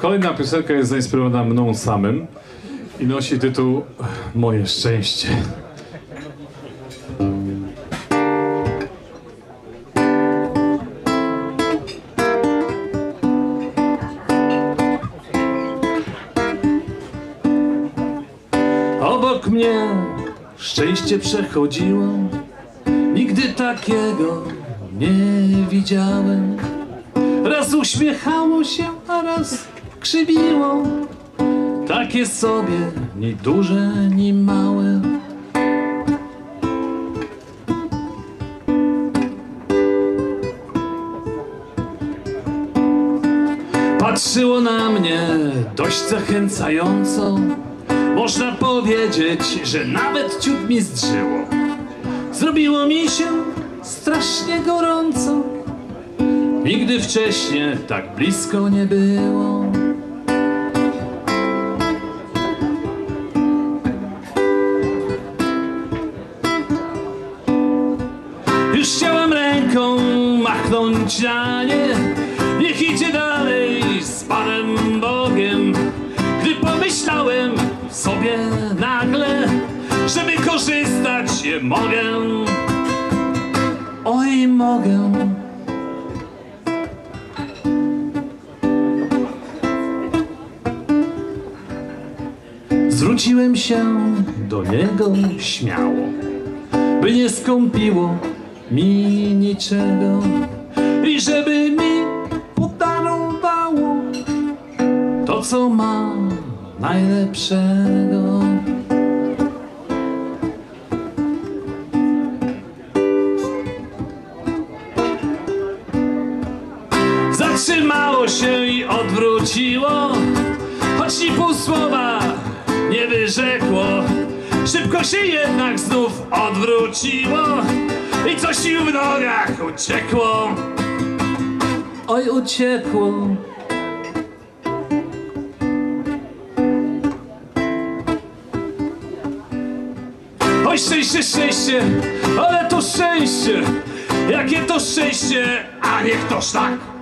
Kolejna piosenka jest zainspirowana mną samym i nosi tytuł Moje szczęście. Obok mnie szczęście przechodziło, nigdy takiego nie widziałem. Raz uśmiechało się, a raz krzywiło. Takie sobie, ni duże, ni małe. Patrzyło na mnie dość zachęcająco. Można powiedzieć, że nawet ciut mi zdrzyło. Zrobiło mi się strasznie gorąco. Nigdy wcześniej tak blisko nie było. Już chciałam ręką machnąć na nie. Niech idzie dalej z Panem Bogiem. Gdy pomyślałem sobie nagle, że wykorzystać je mogę. Oj, mogę. Zwróciłem się do niego śmiało, by nie skąpiło mi niczego i żeby mi podarowało to, co ma najlepszego. Zatrzymało się i odwróciło, choć ni pół słowa wyrzekło. Szybko się jednak znów odwróciło i coś sił w nogach uciekło. Oj, uciekło. Oj, szczęście, szczęście, ale to szczęście. Jakie to szczęście, a niech to szlak.